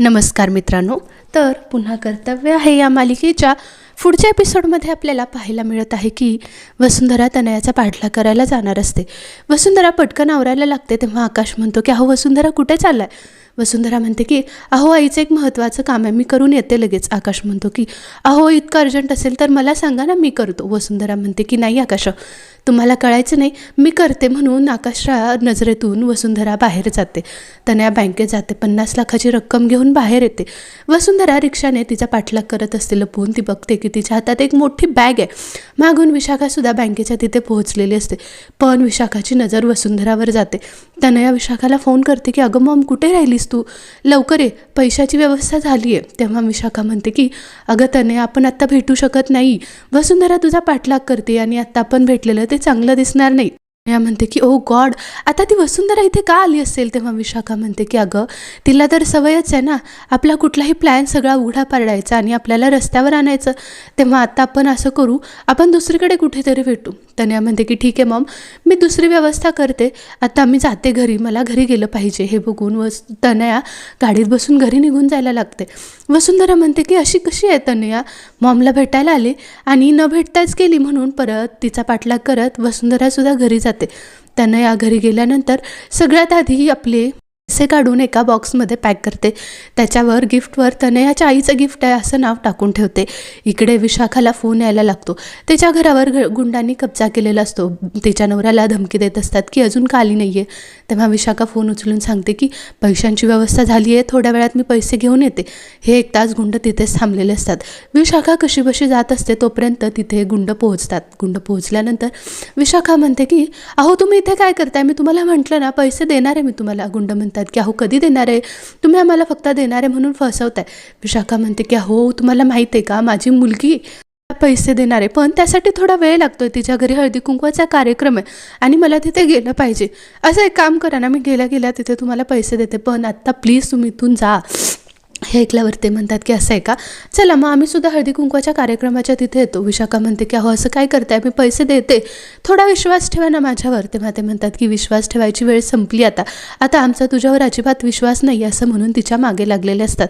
नमस्कार मित्रांनो. तर पुन्हा कर्तव्य आहे या मालिकेच्या पुढच्या एपिसोडमध्ये आपल्याला पाहायला मिळत आहे की वसुंधरा तनयाचा पाठलाग करायला जाणार असते. वसुंधरा पटकन आवरायला लागते तेव्हा आकाश म्हणतो की अहो वसुंधरा कुठे चाललाय? वसुंधरा म्हणते की अहो आईचं एक महत्त्वाचं काम आहे मी करून येते लगेच. आकाश म्हणतो की अहो इतकं अर्जंट असेल तर मला सांगा ना मी करतो. वसुंधरा म्हणते की नाही आकाश तुम्हाला कळायचं नाही मी करते म्हणून आकाशरा नजरेतून वसुंधरा बाहेर जाते. तनया बँकेत जाते पन्नास लाखाची रक्कम घेऊन बाहेर येते. वसुंधरा रिक्षाने तिचा पाठलाग करत असते लपवून ती बघते की तिच्या हातात एक मोठी बॅग आहे. मागून विशाखासुद्धा बँकेच्या तिथे पोहोचलेली असते. पण विशाखाची नजर वसुंधरावर जाते. तनया विशाखाला फोन करते की अगं मॉम कुठे राहिलीस तू? लवकर ये. पैशाची व्यवस्था झाली आहे तेव्हा विशाखा म्हणते की अगं तनया आपण आत्ता भेटू शकत नाही. वसुंधरा तुझा पाठलाग करते आणि आत्ता आपण भेटलेलं ते चांगलं दिसणार नाही. या म्हणते की ओ गॉड आता ती वसुंधरा इथे का आली असेल? तेव्हा विशाखा म्हणते की अगं तिला तर सवयच आहे ना. आपला कुठलाही प्लॅन सगळा उघडा पाडायचा आणि आपल्याला रस्त्यावर आणायचं. तेव्हा आता आपण असं करू आपण दुसरीकडे कुठेतरी भेटू. तनया म्हणते की ठीक आहे मॉम मी दुसरी व्यवस्था करते. आता मी जाते घरी. मला घरी गेलं पाहिजे. हे बघून वस तनया गाडीत बसून घरी निघून जायला लागते. वसुंधरा म्हणते की अशी कशी आहे तनया? मॉमला भेटायला आली आणि न भेटताच गेली म्हणून परत तिचा पाठलाग करत वसुंधरासुद्धा घरी जाते. त्यांना या घरी गेल्यानंतर सगळ्यात आधी आपले पैसे काढून एका बॉक्समध्ये पॅक करते. त्याच्यावर गिफ्टवर तनयाच्या आईचं गिफ्ट आहे असं नाव टाकून ठेवते. इकडे विशाखाला फोन यायला लागतो. त्याच्या घरावर गुंडांनी कब्जा केलेला असतो. तिच्या नवऱ्याला धमकी देत असतात की अजून का आली नाही आहे तेव्हा विशाखा फोन उचलून सांगते की पैशांची व्यवस्था झाली आहे थोड्या वेळात मी पैसे घेऊन येते. हे एक तास गुंड तिथेच थांबलेले असतात. विशाखा कशी बशी जात असते तोपर्यंत तिथे गुंड पोहोचतात. गुंड पोहोचल्यानंतर विशाखा म्हणते की अहो तुम्ही इथे काय करताय? मी तुम्हाला म्हटलं ना पैसे देणार आहे मी तुम्हाला. गुंड म्हणतात की अहो कधी देणार आहे? तुम्ही आम्हाला फक्त देणार आहे म्हणून फसवताय. विशाखा म्हणते की अहो तुम्हाला माहीत आहे का? माझी मुलगी पैसे देणार आहे. पण त्यासाठी थोडा वेळ लागतोय. तिच्या घरी हळदी कुंकवाचा कार्यक्रम आहे आणि मला तिथे गेलं पाहिजे. असं एक काम करा ना मी गेल्या गेल्या तिथे तुम्हाला पैसे देते. पण आत्ता प्लीज तुम्ही इथून जा. हे ऐकल्यावर ते म्हणतात की असं आहे का? चला मग आम्ही सुद्धा हळदी कुंकवाच्या कार्यक्रमाच्या तिथे येतो. विशाखा म्हणते की अहो असं काय करताय? मी पैसे देते. थोडा विश्वास ठेवा ना माझ्यावर. तेव्हा ते म्हणतात की विश्वास ठेवायची वेळ संपली आता. आता आमचा तुझ्यावर अजिबात विश्वास नाही असं म्हणून तिच्यामागे लागलेले असतात.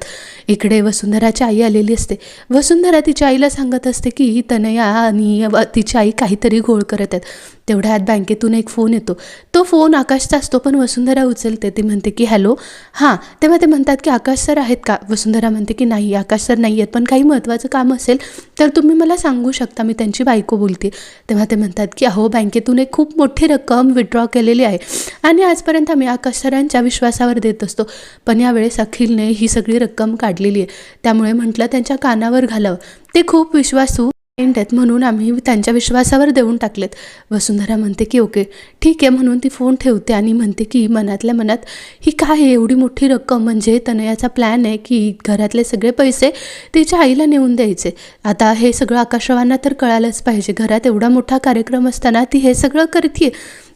इकडे वसुंधराची आई आलेली असते. वसुंधरा तिच्या आईला सांगत असते की ही तनया आणि व- तिची आई काहीतरी घोळ करत आहेत. तेवढ्यात बँकेतून एक फोन येतो. तो फोन आकाशचा असतो पण वसुंधरा उचलते. ती म्हणते की हॅलो. हां. तेव्हा ते म्हणतात की आकाश सर आहेत का? वसुंधरा म्हणते की नाही आकाश सर नाही आहेत पण काही महत्त्वाचं काम असेल तर तुम्ही मला सांगू शकता मी त्यांची बायको बोलते. तेव्हा ते म्हणतात की अहो बँकेतून एक खूप मोठी रक्कम विड्रॉ केलेली आहे आणि आजपर्यंत आम्ही आकाश सरांच्या विश्वासावर देत असतो पण यावेळेस अखिलने ही सगळी रक्कम काढलेली आहे. त्यामुळे म्हटलं त्यांच्या कानावर घालावं. ते खूप विश्वासू आहेत म्हणून आम्ही त्यांच्या विश्वासावर देऊन टाकलेत. वसुंधरा म्हणते की ओके ठीक आहे म्हणून ती फोन ठेवते आणि म्हणते की मनातल्या मनात ही काय आहे? एवढी मोठी रक्कम म्हणजे तनयाचा प्लॅन आहे की घरातले सगळे पैसे तिच्या आईला नेऊन द्यायचे. आता हे सगळं आकाशवांना तर कळायलाच पाहिजे. घरात एवढा मोठा कार्यक्रम असताना ती हे सगळं करते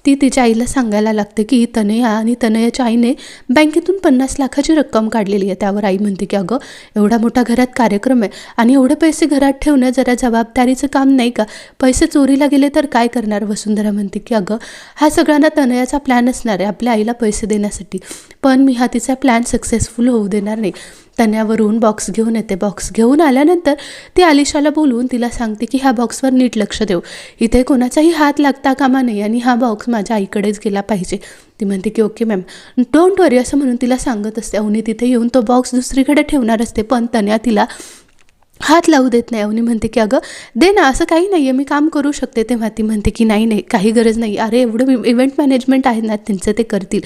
ती तिच्या आईला सांगायला लागते की तनया आणि तनयाच्या आईने बँकेतून पन्नास लाखाची रक्कम काढलेली आहे. त्यावर आई म्हणते की अगं एवढा मोठा घरात कार्यक्रम आहे आणि एवढे पैसे घरात ठेवणं जरा जबाबदारीचं काम नाही का? पैसे चोरीला गेले तर काय करणार? वसुंधरा म्हणते की अगं हा सगळ्यांना तनयाचा प्लॅन असणार आहे आपल्या आईला पैसे देण्यासाठी. पण मी हा तिचा प्लॅन सक्सेसफुल होऊ देणार नाही. तण्यावरून बॉक्स घेऊन येते. बॉक्स घेऊन आल्यानंतर ती आलिशाला बोलवून तिला सांगते की ह्या बॉक्सवर नीट लक्ष देऊ. इथे कोणाचाही हात लागता कामा नाही आणि हा बॉक्स माझ्या आईकडेच गेला पाहिजे. ती म्हणते की ओके मॅम डोंट वरी असं म्हणून तिला सांगत असते. अवनी तिथे येऊन तो बॉक्स दुसरीकडे ठेवणार असते पण तन्या तिला हात लावू देत नाही. अवनी म्हणते की अगं दे ना असं काही नाही आहे मी काम करू शकते. तेव्हा ती म्हणते की नाही नाही काही गरज नाही. अरे एवढं इव्हेंट मॅनेजमेंट आहे ना त्यांचं ते करतील.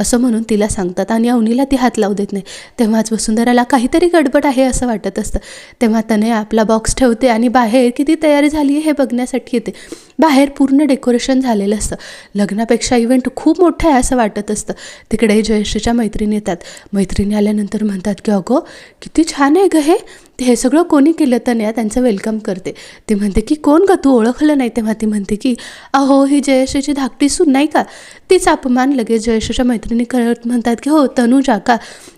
असं म्हणून तिला सांगतात. आणि अवनीला ती हात लावू देत नाही. तेव्हाच वसुंधराला काहीतरी गडबड आहे असं वाटत असतं. तेव्हा त्याने आपला बॉक्स ठेवते आणि बाहेर किती तयारी झाली आहे हे बघण्यासाठी येते. बाहेर पूर्ण डेकोरेशन झालेलं असतं. लग्नापेक्षा इव्हेंट खूप मोठं आहे असं वाटत असतं. तिकडे जयश्रीच्या मैत्रिणी येतात. मैत्रिणी आल्यानंतर म्हणतात की अगं किती छान आहे गं हे. हे सगळं कोणी केलं तनया त्यांचं वेलकम करते. ती म्हणते की कोण का तू ओळखलं नाही? तेव्हा ती म्हणते की अहो ही जयश्रीची धाकटी सून नाही का? तीच अपमान लगेच जयश्रीच्या मैत्रिणी करत म्हणतात की हो तनुजा का?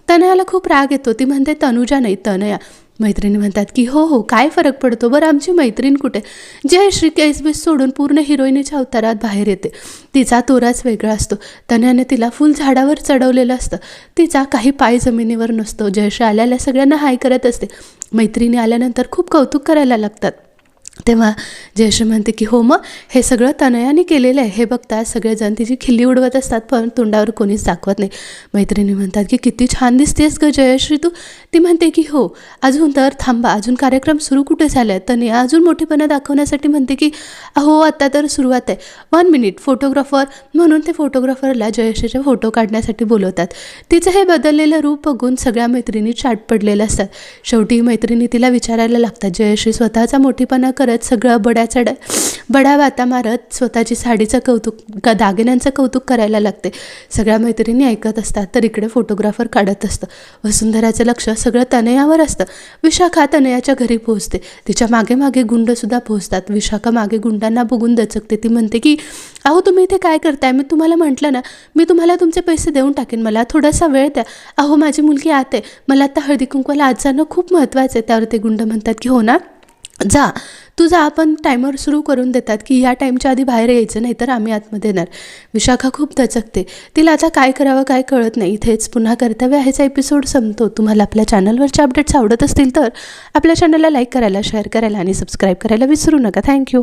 तनयाला खूप राग येतो. ती म्हणते तनुजा नाही तनया मैत्रिणी म्हणतात की हो हो काय फरक पडतो बरं? आमची मैत्रीण कुठे? जयश्री केसबीस सोडून पूर्ण हिरोईनीच्या अवतारात बाहेर येते. तिचा तोराच वेगळा असतो. तन्याने तिला फुल झाडावर चढवलेलं असतं. तिचा काही पाय जमिनीवर नसतो. जयश्री आल्याला सगळ्यांना हाय करत असते. मैत्रिणी आल्यानंतर खूप कौतुक करायला लागतात. तेव्हा जयश्री म्हणते की हो मग हे सगळं तनयाने केलेलं आहे. हे बघतात सगळेजण तिची खिल्ली उडवत असतात पण तोंडावर कोणीच दाखवत नाही. मैत्रिणी म्हणतात की किती छान दिसतेस ग जयश्री तू. ती म्हणते की हो अजून तर थांबा अजून कार्यक्रम सुरू कुठे झाला आहे तनया अजून मोठेपणा दाखवण्यासाठी म्हणते की हो आता तर सुरुवात आहे. वन मिनिट फोटोग्राफर म्हणून ते फोटोग्राफरला जयश्रीचे फोटो काढण्यासाठी बोलवतात. तिचं हे बदललेलं रूप बघून सगळ्या मैत्रिणी चाट पडलेल्या असतात. शेवटी मैत्रिणी तिला विचारायला लागतात. जयश्री स्वतःचा मोठेपणा करत सगळं बड्या चढ बडा वाता मारत स्वतःची साडीचं कौतुक ग दागिन्यांचं कौतुक करायला लागते. सगळ्या मैत्रिणी ऐकत असतात तर इकडे फोटोग्राफर काढत असतं. वसुंधराचं लक्ष सगळं तनयावर असतं. विशाखा तनयाच्या घरी पोहोचते. तिच्यामागे मागे गुंडसुद्धा पोहोचतात. विशाखा मागे गुंडांना बघून दचकते. ती म्हणते की अहो तुम्ही इथे काय करताय? मी तुम्हाला म्हटलं ना मी तुम्हाला तुमचे पैसे देऊन टाकेन. मला थोडासा वेळ द्या. अहो माझी मुलगी आते मला आता हळदी कुंकवाला आज जाणं खूप महत्त्वाचं आहे. त्यावर ते गुंड म्हणतात की हो ना? जा. तुझा आपण टायमर सुरू करून देतात की ह्या टाईमच्या आधी बाहेर यायचं नाही तर आम्ही आतमध्ये येणार. विशाखा खूप दचकते. तिला आता काय करावं काय कळत नाही. इथेच पुन्हा कर्तव्य आहेचा. एपिसोड संपतो. तुम्हाला आपल्या चॅनलवरचे अपडेट्स आवडत असतील तर आपल्या चॅनलला लाईक करायला शेअर करायला आणि सबस्क्राईब करायला विसरू नका. थँक्यू